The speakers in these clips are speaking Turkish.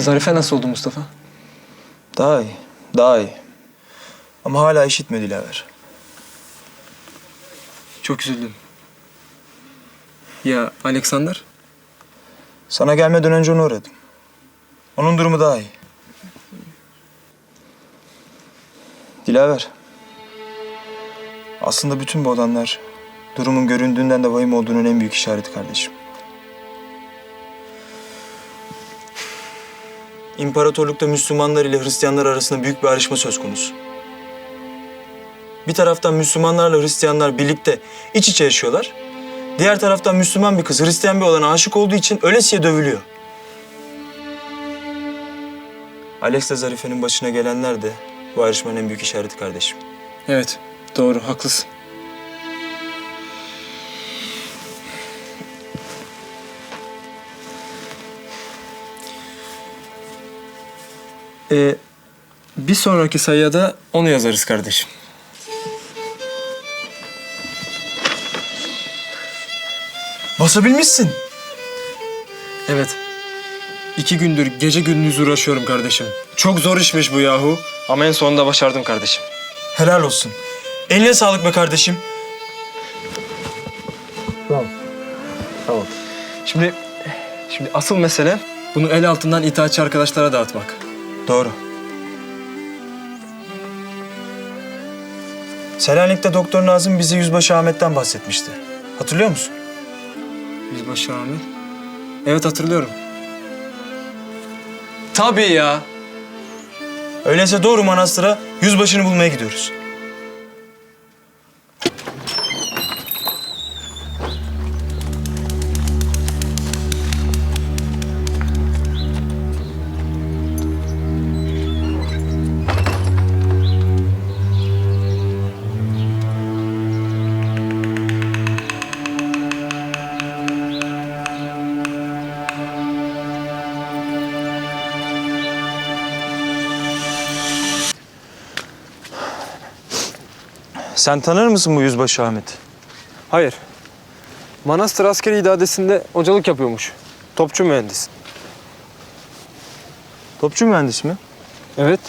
Zarife nasıl oldu Mustafa? Daha iyi, daha iyi. Ama hala işitmiyor Dilaver. Çok üzüldüm. Ya Alexander? Sana gelmeden önce onu uğradım. Onun durumu daha iyi. Dilaver. Aslında bütün bu olanlar durumun göründüğünden de vahim olduğunun en büyük işareti kardeşim. İmparatorlukta Müslümanlar ile Hristiyanlar arasında büyük bir ayrışma söz konusu. Bir taraftan Müslümanlarla Hristiyanlar birlikte iç içe yaşıyorlar. Diğer taraftan Müslüman bir kız Hristiyan bir olana aşık olduğu için ölesiye dövülüyor. Alex ile Zarife'nin başına gelenler de bu ayrışmanın en büyük işareti kardeşim. Evet, doğru, haklısın. Ee, bir sonraki sayıya da onu yazarız kardeşim. Basabilmişsin. Evet. İki gündür gece gündüz uğraşıyorum kardeşim. Çok zor işmiş bu yahu. Ama en sonunda başardım kardeşim. Helal olsun. Eline sağlık be kardeşim. Tamam. Şimdi, şimdi asıl mesele bunu el altından itaatçı arkadaşlara dağıtmak. Doğru. Selanik'te Doktor Nazım bize Yüzbaşı Ahmet'ten bahsetmişti. Hatırlıyor musun? Yüzbaşı Ahmet. Evet hatırlıyorum. Tabii ya. Öyleyse doğru manastıra yüzbaşını bulmaya gidiyoruz. Sen tanır mısın bu Yüzbaşı Ahmet'i? Hayır. Manastır Askeri İdadesi'nde hocalık yapıyormuş. Topçu mühendis. Topçu mühendis mi? Evet.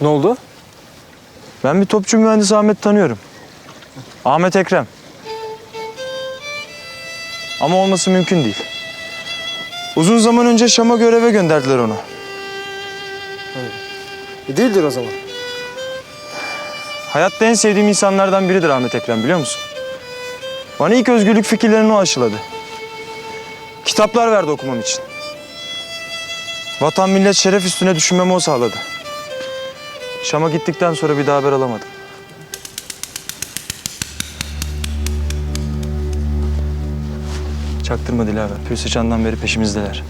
Ne oldu? Ben bir topçu mühendis Ahmet tanıyorum. Ahmet Ekrem. Ama olması mümkün değil. Uzun zaman önce Şam'a göreve gönderdiler onu. E değildir o zaman. Hayatta en sevdiğim insanlardan biridir Ahmet Ekrem biliyor musun? Bana ilk özgürlük fikirlerini o aşıladı. Kitaplar verdi okumam için. Vatan millet şeref üstüne düşünmemi o sağladı. Şam'a gittikten sonra bir daha haber alamadım. Çaktırma Dilaver. Pür beri peşimizdeler.